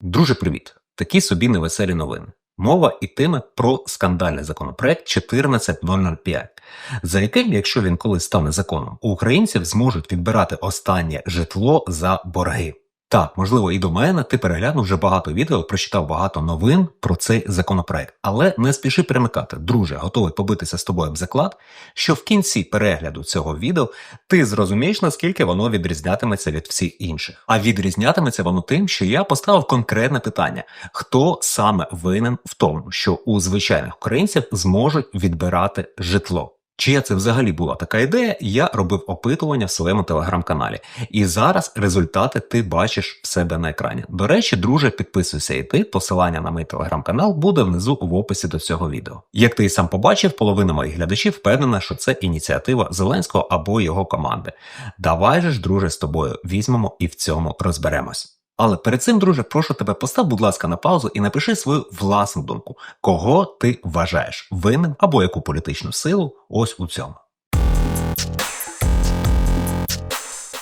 Друже, привіт! Такі собі невеселі новини. Мова йтиме про скандальний законопроект 14005, за яким, якщо він колись стане законом, у українців зможуть відбирати останнє житло за борги. Так, можливо, і до мене ти переглянув вже багато відео, прочитав багато новин про цей законопроект. Але не спіши перемикати, друже, готовий побитися з тобою об заклад, що в кінці перегляду цього відео ти зрозумієш, наскільки воно відрізнятиметься від всіх інших. А відрізнятиметься воно тим, що я поставив конкретне питання: хто саме винен в тому, що у звичайних українців зможуть відбирати житло? Чия це взагалі була така ідея, я робив опитування в своєму телеграм-каналі. І зараз результати ти бачиш в себе на екрані. До речі, друже, підписуйся і ти. Посилання на мій телеграм-канал буде внизу в описі до цього відео. Як ти і сам побачив, половина моїх глядачів впевнена, що це ініціатива Зеленського або його команди. Давай же ж, друже, з тобою візьмемо і в цьому розберемось. Але перед цим, друже, прошу тебе, постав, будь ласка, на паузу і напиши свою власну думку, кого ти вважаєш винним або яку політичну силу ось у цьому.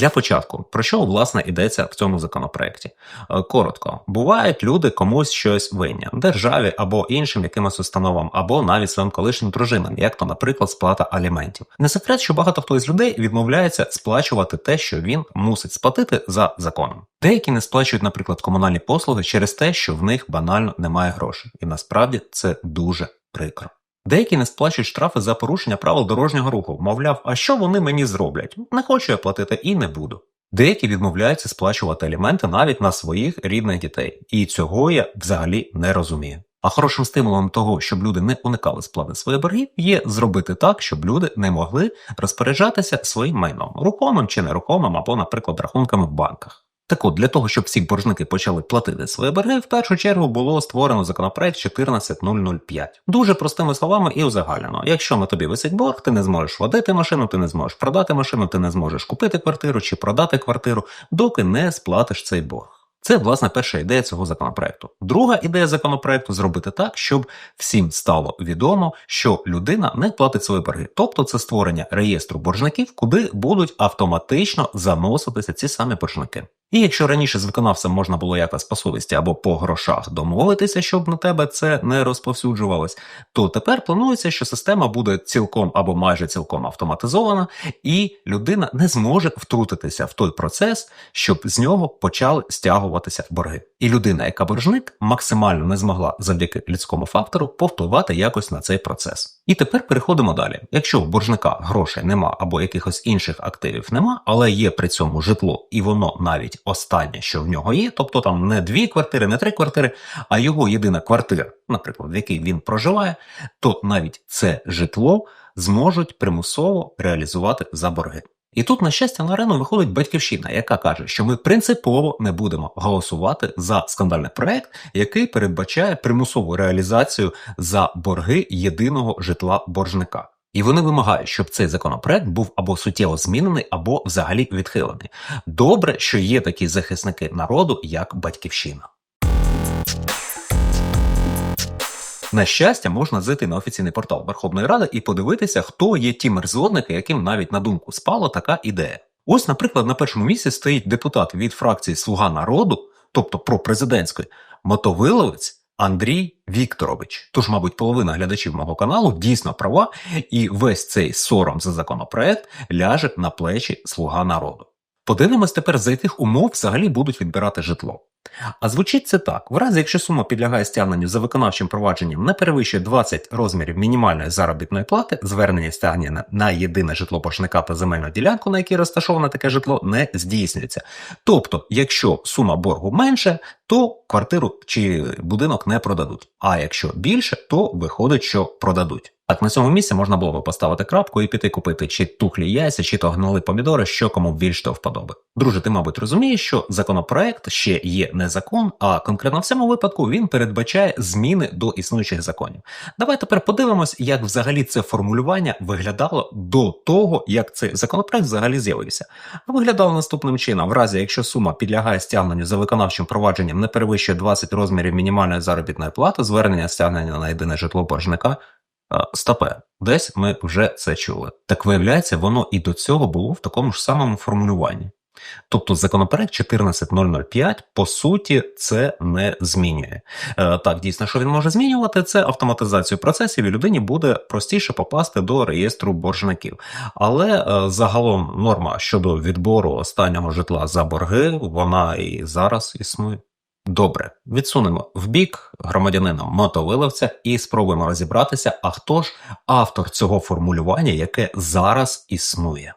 Для початку, про що власне йдеться в цьому законопроекті? Е, Коротко, бувають люди комусь щось винні державі або іншим якимось установам, або навіть своїм колишнім дружинам, як то, наприклад, сплата аліментів. Не секрет, що багато хто із людей відмовляється сплачувати те, що він мусить сплатити за законом. Деякі не сплачують, наприклад, комунальні послуги через те, що в них банально немає грошей, і насправді це дуже прикро. Деякі не сплачують штрафи за порушення правил дорожнього руху, мовляв, а що вони мені зроблять? Не хочу я платити і не буду. Деякі відмовляються сплачувати аліменти навіть на своїх рідних дітей, і цього я взагалі не розумію. А хорошим стимулом того, щоб люди не уникали сплати своїх боргів, є зробити так, щоб люди не могли розпоряджатися своїм майном, рухомим чи нерухомим, або, наприклад, рахунками в банках. Так от, для того, щоб всі боржники почали платити свої борги, в першу чергу було створено законопроект 14005. Дуже простими словами і узагальнено. Якщо на тобі висить борг, ти не зможеш водити машину, ти не зможеш продати машину, ти не зможеш купити квартиру чи продати квартиру, доки не сплатиш цей борг. Це власне перша ідея цього законопроекту. Друга ідея законопроекту зробити так, щоб всім стало відомо, що людина не платить свої борги. Тобто це створення реєстру боржників, куди будуть автоматично заноситися ці самі боржники. І якщо раніше з виконавцем можна було якось по совісті або по грошах домовитися, щоб на тебе це не розповсюджувалось, то тепер планується, що система буде цілком або майже цілком автоматизована, і людина не зможе втрутитися в той процес, щоб з нього почали стягуватися борги. І людина, яка боржник, максимально не змогла завдяки людському фактору повпливати якось на цей процес. І тепер переходимо далі. Якщо у боржника грошей нема або якихось інших активів нема, але є при цьому житло, і воно навіть останнє, що в нього є, тобто там не дві квартири, не три квартири, а його єдина квартира, наприклад, в якій він проживає, то навіть це житло зможуть примусово реалізувати за борги. І тут, на щастя, на арену виходить батьківщина, яка каже, що ми принципово не будемо голосувати за скандальний проект, який передбачає примусову реалізацію за борги єдиного житла боржника. І вони вимагають, щоб цей законопроект був або суттєво змінений, або взагалі відхилений. Добре, що є такі захисники народу, як батьківщина. На щастя, можна зайти на офіційний портал Верховної Ради і подивитися, хто є ті мерзотники, яким навіть на думку спала така ідея. Ось, наприклад, на першому місці стоїть депутат від фракції Слуга народу, тобто пропрезидентської, мотовиловець Андрій Вікторович. Тож, мабуть, половина глядачів мого каналу дійсно права, і весь цей сором за законопроект ляже на плечі Слуга народу. Подивимось тепер, за яких умов взагалі будуть відбирати житло. А звучить це так: в разі, якщо сума підлягає стягненню за виконавчим провадженням не перевищує 20 розмірів мінімальної заробітної плати, звернення стягнення на єдине житло боржника та земельну ділянку, на якій розташоване таке житло, не здійснюється. Тобто, якщо сума боргу менше, то квартиру чи будинок не продадуть. А якщо більше, то виходить, що продадуть. Так, на цьому місці можна було би поставити крапку і піти купити чи тухлі яйця, чи то гнили помідори, що кому більш до вподоби. Друже, ти, мабуть, розумієш, що законопроект ще є не закон, а конкретно в цьому випадку він передбачає зміни до існуючих законів. Давай тепер подивимось, як взагалі це формулювання виглядало до того, як цей законопроект взагалі з'явився. Виглядало наступним чином: в разі, якщо сума підлягає стягненню за виконавчим провадженням, не перевищує 20 розмірів мінімальної заробітної плати, звернення стягнення на єдине житло боржника. Стопе, десь ми вже це чули. Так виявляється, воно і до цього було в такому ж самому формулюванні. Тобто законопроект 14005 по суті це не змінює. Е, так, дійсно, що він може змінювати, це автоматизацію процесів, і людині буде простіше попасти до реєстру боржників. Але е, загалом норма щодо відбору останнього житла за борги, вона і зараз існує. Добре, відсунемо в бік громадянина мотовиловця і спробуємо розібратися, а хто ж автор цього формулювання, яке зараз існує.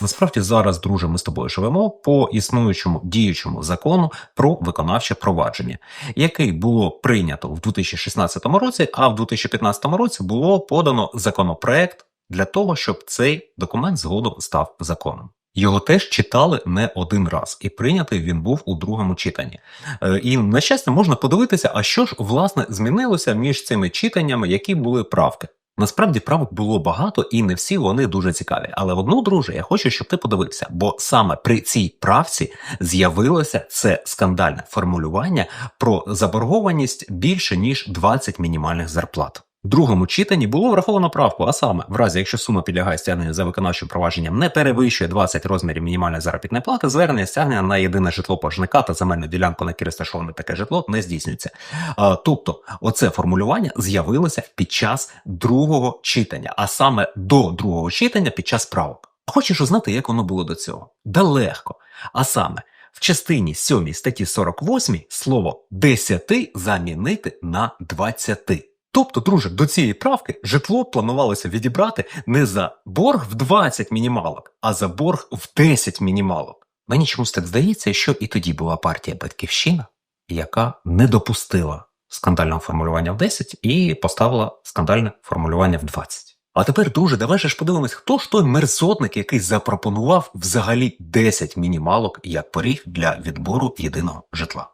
Насправді зараз, друже, ми з тобою живемо по існуючому діючому закону про виконавче провадження, який було прийнято в 2016 році, а в 2015 році було подано законопроект для того, щоб цей документ згодом став законом. Його теж читали не один раз, і прийнятий він був у другому читанні. Е, і на щастя можна подивитися, а що ж власне змінилося між цими читаннями, які були правки. Насправді правок було багато, і не всі вони дуже цікаві. Але одну, друже, я хочу, щоб ти подивився, бо саме при цій правці з'явилося це скандальне формулювання про заборгованість більше ніж 20 мінімальних зарплат. В другому читанні було враховано правку, а саме, в разі якщо сума підлягає стягненню за виконавчим провадженням не перевищує 20 розмірів мінімальної заробітної плати, звернення стягнення на єдине житло пожника та земельну ділянку, на якій розташоване таке житло, не здійснюється. А, тобто, оце формулювання з'явилося під час другого читання, а саме до другого читання під час правок. Хочеш узнати, як воно було до цього? Да легко. А саме. В частині 7 статті 48 слово 10 замінити на 20. Тобто, друже, до цієї правки житло планувалося відібрати не за борг в 20 мінімалок, а за борг в 10 мінімалок. Мені чомусь так здається, що і тоді була партія Батьківщина, яка не допустила скандального формулювання в 10 і поставила скандальне формулювання в 20. А тепер, друже, давай ж подивимось, хто ж той мерзотник, який запропонував взагалі 10 мінімалок як поріг для відбору єдиного житла.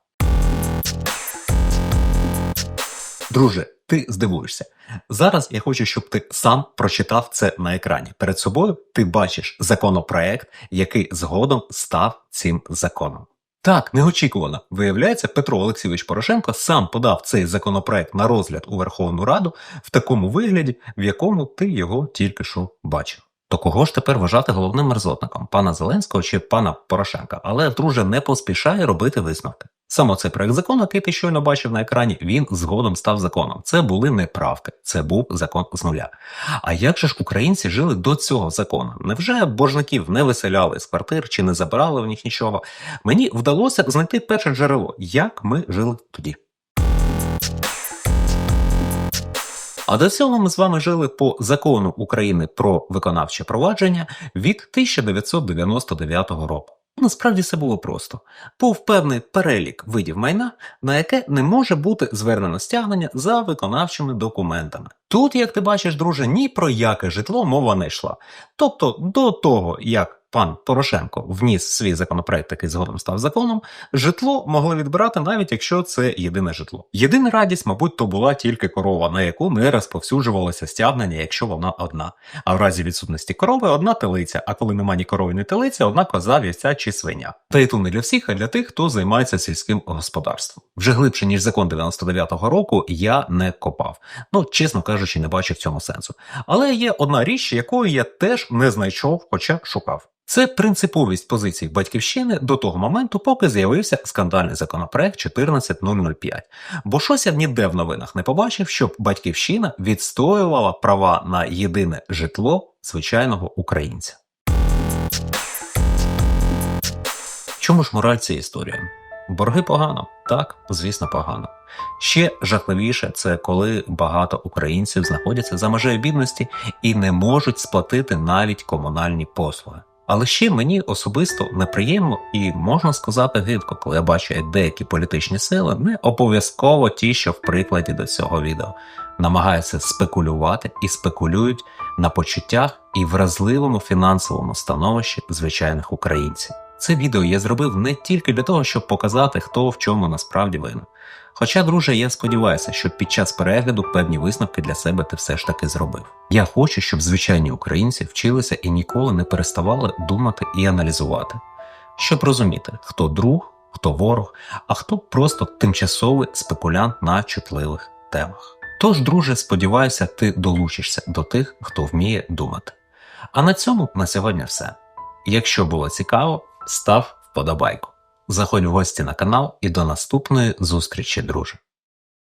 Друже, ти здивуєшся. Зараз я хочу, щоб ти сам прочитав це на екрані. Перед собою ти бачиш законопроект, який згодом став цим законом. Так, неочікувано. Виявляється, Петро Олексійович Порошенко сам подав цей законопроект на розгляд у Верховну Раду в такому вигляді, в якому ти його тільки що бачив. То кого ж тепер вважати головним мерзотником пана Зеленського чи пана Порошенка? Але друже не поспішає робити висновки. Саме цей проект закону, який ти щойно бачив на екрані, він згодом став законом. Це були не правки, це був закон з нуля. А як же ж українці жили до цього закону? Невже боржників не виселяли з квартир чи не забирали в них нічого? Мені вдалося знайти перше джерело, як ми жили тоді. А до цього ми з вами жили по закону України про виконавче провадження від 1999 року. Насправді все було просто. Був певний перелік видів майна, на яке не може бути звернено стягнення за виконавчими документами. Тут, як ти бачиш, друже, ні про яке житло мова не йшла. Тобто до того, як пан Порошенко вніс свій законопроект, який згодом став законом, житло могли відбирати навіть якщо це єдине житло. Єдина радість, мабуть, то була тільки корова, на яку не розповсюджувалося стягнення, якщо вона одна. А в разі відсутності корови одна телиця. А коли нема ні корови, ні телиця, одна коза, вівця чи свиня. Та й ту не для всіх, а для тих, хто займається сільським господарством. Вже глибше ніж закон 99-го року я не копав. Ну чесно кажучи, не бачив цьому сенсу. Але є одна річ, якої я теж не знайшов, хоча шукав. Це принциповість позицій батьківщини до того моменту, поки з'явився скандальний законопроект 14005. Бо щось я ніде в новинах не побачив, щоб батьківщина відстоювала права на єдине житло звичайного українця. Чому ж мораль цієї історії? Борги погано, так, звісно, погано. Ще жахливіше це коли багато українців знаходяться за межею бідності і не можуть сплатити навіть комунальні послуги. Але ще мені особисто неприємно і можна сказати гидко, коли я бачу, як деякі політичні сили не обов'язково ті, що в прикладі до цього відео намагаються спекулювати і спекулюють на почуттях і вразливому фінансовому становищі звичайних українців. Це відео я зробив не тільки для того, щоб показати, хто в чому насправді винен. Хоча, друже, я сподіваюся, що під час перегляду певні висновки для себе ти все ж таки зробив. Я хочу, щоб звичайні українці вчилися і ніколи не переставали думати і аналізувати, щоб розуміти, хто друг, хто ворог, а хто просто тимчасовий спекулянт на чутливих темах. Тож, друже, сподіваюся, ти долучишся до тих, хто вміє думати. А на цьому на сьогодні все. Якщо було цікаво, став вподобайку. Заходь в гості на канал і до наступної зустрічі, друже.